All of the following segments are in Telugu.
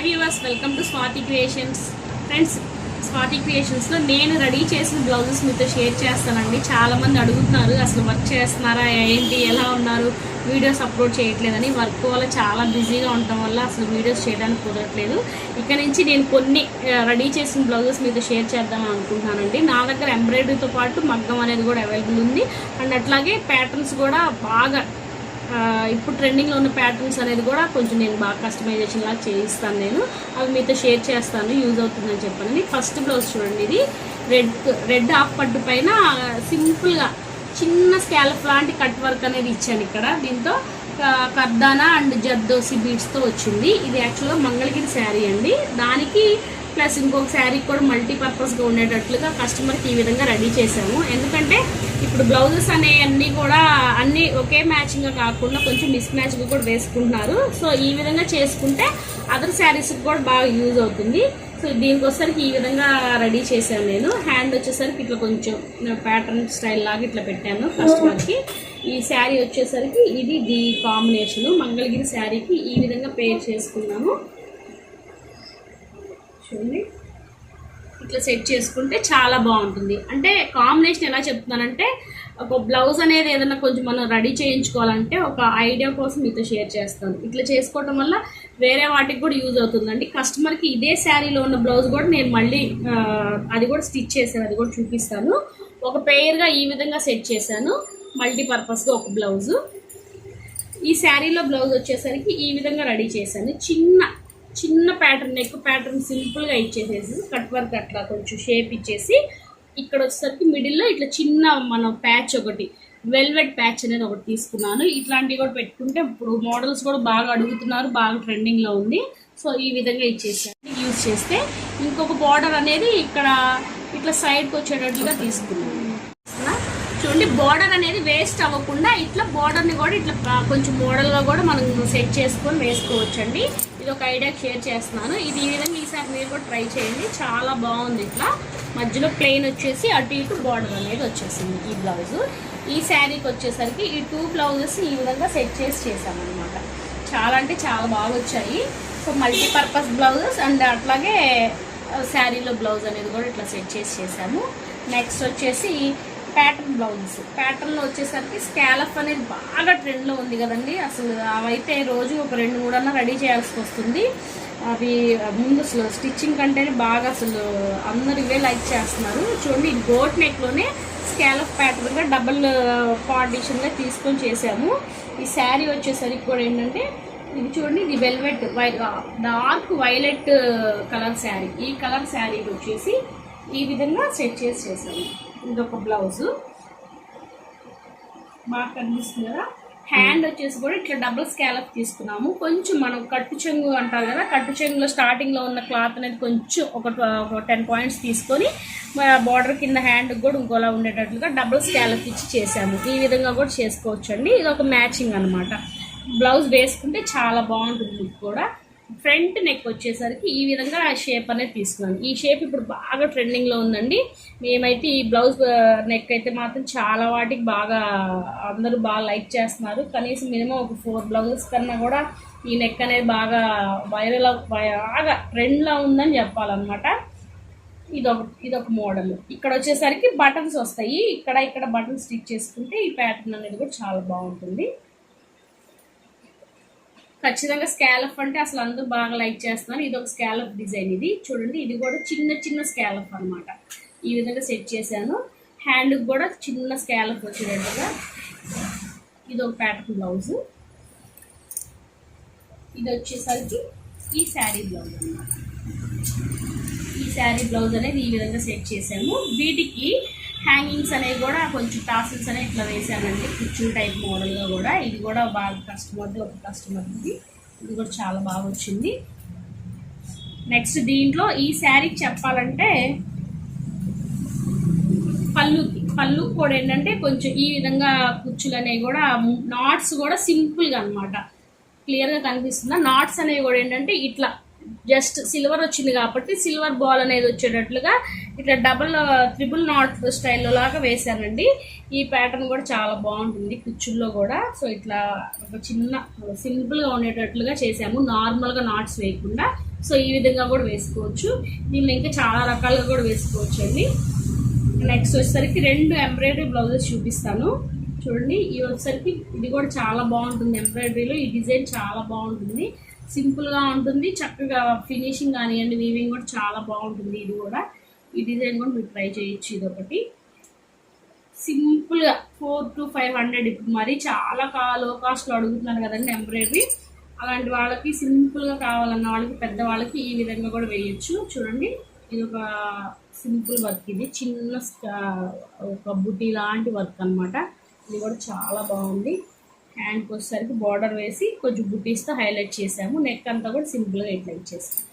Hi viewers welcome to Swathi creations. Friends Swathi క్రియేషన్స్లో నేను రెడీ చేసిన బ్లౌజెస్ మీతో షేర్ చేస్తానండి. చాలామంది అడుగుతున్నారు అసలు వర్క్ చేస్తున్నారా? ఏంటి? ఎలా ఉన్నారు? వీడియోస్ అప్లోడ్ చేయట్లేదని. వర్క్ వల్ల చాలా బిజీగా ఉండటం వల్ల అసలు వీడియోస్ చేయడానికి కుదరట్లేదు. ఇక్కడ నుంచి నేను కొన్ని రెడీ చేసిన బ్లౌజెస్ మీతో షేర్ చేద్దామని అనుకుంటున్నానండి. నా దగ్గర ఎంబ్రాయిడరీతో పాటు మగ్గం అనేది కూడా అవైలబుల్ ఉంది. అండ్ అట్లాగే ప్యాటర్న్స్ కూడా బాగా ఇప్పుడు ట్రెండింగ్లో ఉన్న ప్యాటర్న్స్ అనేది కూడా కొంచెం నేను బాగా కస్టమైజేషన్ లాగా చేయిస్తాను నేను. అవి మీతో షేర్ చేస్తాను యూజ్ అవుతుందని చెప్పాను. ఫస్ట్ బ్లౌజ్ చూడండి ఇది. రెడ్ రెడ్ హాఫ్ పట్టు పైన సింపుల్గా చిన్న స్కాలప్ లాంటి కట్ వర్క్ అనేది ఇచ్చాను ఇక్కడ. దీంతో కర్దానా అండ్ జర్దోసి బీడ్స్తో వచ్చింది. ఇది యాక్చువల్గా మంగళగిరి శారీ అండి. దానికి ప్లస్ ఇంకొక శారీ కూడా మల్టీపర్పస్గా ఉండేటట్లుగా కస్టమర్కి ఈ విధంగా రెడీ చేసాము ఎందుకంటే ఇప్పుడు బ్లౌజెస్ అనేవన్నీ కూడా అన్నీ ఒకే మ్యాచింగ్గా కాకుండా కొంచెం మిస్ మ్యాచ్గా కూడా వేసుకుంటున్నారు. సో ఈ విధంగా చేసుకుంటే అదర్ శారీస్కి కూడా బాగా యూజ్ అవుతుంది. సో దీనికి వచ్చేసరికి ఈ విధంగా రెడీ చేశాను నేను. హ్యాండ్ వచ్చేసరికి ఇట్లా కొంచెం ప్యాటర్న్ స్టైల్ లాగా ఇట్లా పెట్టాను కస్టమర్కి. ఈ శారీ వచ్చేసరికి ఇది ది కాంబినేషన్. మంగళగిరి శారీకి ఈ విధంగా పేర్ చేసుకున్నాము. చూడండి ఇట్లా సెట్ చేసుకుంటే చాలా బాగుంటుంది. అంటే కాంబినేషన్ ఎలా చెప్తున్నానంటే ఒక బ్లౌజ్ అనేది ఏదైనా కొంచెం మనం రెడీ చేయించుకోవాలంటే ఒక ఐడియా కోసం మీతో షేర్ చేస్తాను. ఇట్లా చేసుకోవటం వల్ల వేరే వాటికి కూడా యూజ్ అవుతుందండి. కస్టమర్కి ఇదే శారీలో ఉన్న బ్లౌజ్ కూడా నేను మళ్ళీ అది కూడా స్టిచ్ చేశాను అది కూడా చూపిస్తాను. ఒక పెయిర్గా ఈ విధంగా సెట్ చేశాను మల్టీపర్పస్గా ఒక బ్లౌజు. ఈ శారీలో బ్లౌజ్ వచ్చేసరికి ఈ విధంగా రెడీ చేశాను. చిన్న చిన్న ప్యాటర్న్ నెక్ ప్యాటర్న్ సింపుల్గా ఇచ్చేసేసి కట్ వర్క్ అట్లా కొంచెం షేప్ ఇచ్చేసి ఇక్కడ వచ్చేసరికి మిడిల్లో ఇట్లా చిన్న మన ప్యాచ్ ఒకటి వెల్వెట్ ప్యాచ్ అనేది ఒకటి తీసుకున్నాను. ఇట్లాంటివి కూడా పెట్టుకుంటే ఇప్పుడు మోడల్స్ కూడా బాగా అడుగుతున్నారు బాగా ట్రెండింగ్లో ఉంది. సో ఈ విధంగా ఇచ్చేసాను యూజ్ చేస్తే ఇంకొక బార్డర్ అనేది ఇక్కడ ఇట్లా సైడ్కి వచ్చేటట్లుగా తీసుకున్నాను. చూడండి బార్డర్ అనేది వేస్ట్ అవ్వకుండా ఇట్లా బార్డర్ని ని కూడా ఇట్లా కొంచెం మోడల్గా గా కూడా మనం సెట్ చేసుకొని వేసుకోవచ్చండి. ఇది ఒక ఐడియా షేర్ చేస్తున్నాను. ఇది ఈ విధంగా ఈసారి మీరు కూడా ట్రై చేయండి. చాలా బాగుంది ఇట్లా. మధ్యలో ప్లెయిన్ వచ్చేసి అటు ఇటు బార్డర్ అనేది వచ్చేసింది ఈ బ్లౌజ్ ఈ శారీకి వచ్చేసరికి ఈ టూ బ్లౌజెస్ ఈ విధంగా సెట్ చేసి చేసామన్నమాట చాలా అంటే చాలా బాగా వచ్చాయి. సో మల్టీపర్పస్ బ్లౌజెస్ అండ్ అట్లాగే uh, శారీలో బ్లౌజ్ అనేది కూడా ఇట్లా సెట్ చేసి చేసాము నెక్స్ట్ వచ్చేసి ప్యాటర్న్ బ్లౌజెస్ ప్యాటర్న్లో వచ్చేసరికి స్కాలప్ అనేది బాగా ట్రెండ్లో ఉంది కదండి. అసలు అవైతే రోజు ఒక రెండు మూడన్నా రెడీ చేయాల్సి వస్తుంది. అవి ముందు అసలు స్టిచ్చింగ్ కంటేనే బాగా అసలు అందరు ఇవే లైక్ చేస్తున్నారు. చూడండి గోట్ నెక్లోనే స్కాలప్ ప్యాటర్న్గా డబుల్ పార్టీషన్గా తీసుకొని చేసాము ఈ శారీ వచ్చేసరికి కూడా ఏంటంటే ఇది చూడండి ఇది వెల్వెట్ వై డార్క్ వైలెట్ కలర్ శారీ ఈ కలర్ శారీకి వచ్చేసి ఈ విధంగా సెట్ చేసి చేసాము ఇది ఒక బ్లౌజ్. బాగా కనిపిస్తుంది కదా హ్యాండ్ వచ్చేసి కూడా ఇట్లా డబుల్ స్కాలప్ తీసుకున్నాము. కొంచెం మనం కట్టు చెంగు అంటారు కదా కట్టు చెంగులో స్టార్టింగ్లో ఉన్న క్లాత్ అనేది కొంచెం ఒక టెన్ పాయింట్స్ తీసుకొని బార్డర్ కింద హ్యాండ్ కూడా ఇంకోలా ఉండేటట్లుగా డబుల్ స్కాలప్ ఇచ్చి చేసాము ఈ విధంగా కూడా చేసుకోవచ్చండి. ఇది ఒక మ్యాచింగ్ అనమాట బ్లౌజ్ వేసుకుంటే చాలా బాగుంటుంది కూడా. ఫ్రంట్ నెక్ వచ్చేసరికి ఈ విధంగా షేప్ అనేది తీసుకున్నాను. ఈ షేప్ ఇప్పుడు బాగా ట్రెండింగ్లో ఉందండి. మేమైతే ఈ బ్లౌజ్ నెక్ అయితే మాత్రం చాలా వాటికి బాగా అందరూ బాగా లైక్ చేస్తున్నారు. కనీసం మినిమం ఒక ఫోర్ బ్లౌజెస్ కన్నా కూడా ఈ నెక్ అనేది బాగా వైరల్ బాగా ట్రెండ్లో ఉందని చెప్పాలన్నమాట. ఇదొక ఇదొక మోడల్ ఇక్కడ వచ్చేసరికి బటన్స్ వస్తాయి. ఇక్కడ ఇక్కడ బటన్ స్టిచ్ చేసుకుంటే ఈ ప్యాటర్న్ అనేది కూడా చాలా బాగుంటుంది. ఖచ్చితంగా స్కాలప్ అంటే అసలు అందరూ బాగా లైక్ చేస్తున్నారు. ఇది ఒక స్కాలప్ డిజైన్ ఇది. చూడండి ఇది కూడా చిన్న చిన్న స్కాలప్ అన్నమాట. ఈ విధంగా సెట్ చేశాను. హ్యాండ్కి కూడా చిన్న స్కాలప్ వచ్చేటట్టుగా ఇది ఒక ప్యాటర్న్ బ్లౌజ్ ఇది వచ్చేసరికి ఈ శారీ బ్లౌజ్ అనమాట ఈ శారీ బ్లౌజ్ అనేది ఈ విధంగా సెట్ చేశాము. వీటికి హ్యాంగింగ్స్ అనేవి కూడా కొంచెం టాసిల్స్ అనేవి ఇట్లా వేసానండి కుర్చీ టైప్ మోడల్గా కూడా. ఇది కూడా బాగా కస్టమర్ది ఒక కస్టమర్ది ఇది కూడా చాలా బాగా వచ్చింది. నెక్స్ట్ దీంట్లో ఈ శారీకి చెప్పాలంటే పళ్ళుకి పళ్ళు కూడా ఏంటంటే కొంచెం ఈ విధంగా కుచ్చులు అనేవి కూడా నాట్స్ కూడా సింపుల్గా అనమాట క్లియర్గా కనిపిస్తుందా? నాట్స్ అనేవి కూడా ఏంటంటే ఇట్లా జస్ట్ సిల్వర్ వచ్చింది కాబట్టి సిల్వర్ బాల్ అనేది వచ్చేటట్లుగా ఇట్లా డబుల్ త్రిబుల్ నాట్ స్టైల్లో లాగా వేశానండి. ఈ ప్యాటర్న్ కూడా చాలా బాగుంటుంది కుచ్చుల్లో కూడా. సో ఇట్లా ఒక చిన్న సింపుల్గా ఉండేటట్లుగా చేసాము నార్మల్గా నాట్స్ వేయకుండా. సో ఈ విధంగా కూడా వేసుకోవచ్చు. దీన్ని ఇంకా చాలా రకాలుగా కూడా వేసుకోవచ్చు అండి నెక్స్ట్ వచ్చేసరికి రెండు ఎంబ్రాయిడరీ బ్లౌజెస్ చూపిస్తాను. చూడండి ఇవి వచ్చేసరికి ఇది కూడా చాలా బాగుంటుంది. ఎంబ్రాయిడరీలో ఈ డిజైన్ చాలా బాగుంటుంది. సింపుల్గా ఉంటుంది. చక్కగా ఫినిషింగ్ కానివ్వండి వీవింగ్ కూడా చాలా బాగుంటుంది ఇది కూడా. ఈ డిజైన్ కూడా మీరు ట్రై చేయొచ్చు ఇది ఒకటి సింపుల్గా ఫోర్ టు ఫైవ్ హండ్రెడ్ ఇప్పుడు మరీ చాలా కా లో కాస్ట్లో అడుగుతున్నారు కదండి ఎంబ్రాయిడరీ. అలాంటి వాళ్ళకి సింపుల్గా కావాలన్న వాళ్ళకి పెద్దవాళ్ళకి ఈ విధంగా కూడా వేయచ్చు. చూడండి ఇది ఒక సింపుల్ వర్క్ ఇది. చిన్న ఒక బుటీ లాంటి వర్క్ అన్నమాట. ఇది కూడా చాలా బాగుంది. హ్యాండ్కి వచ్చేసరికి బార్డర్ వేసి కొంచెం బుటీస్తో హైలైట్ చేసాము. నెక్ అంతా కూడా సింపుల్గా ఇట్లా ఇచ్చేసాము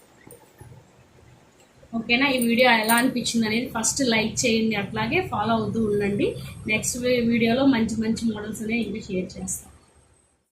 ఓకేనా ఈ వీడియో ఎలా అనిపించింది అనేది ఫస్ట్ లైక్ చేయండి అట్లాగే ఫాలో అవుతూ ఉండండి. నెక్స్ట్ వీడియోలో మంచి మంచి మోడల్స్ అనేవి ఇంకా షేర్ చేస్తాను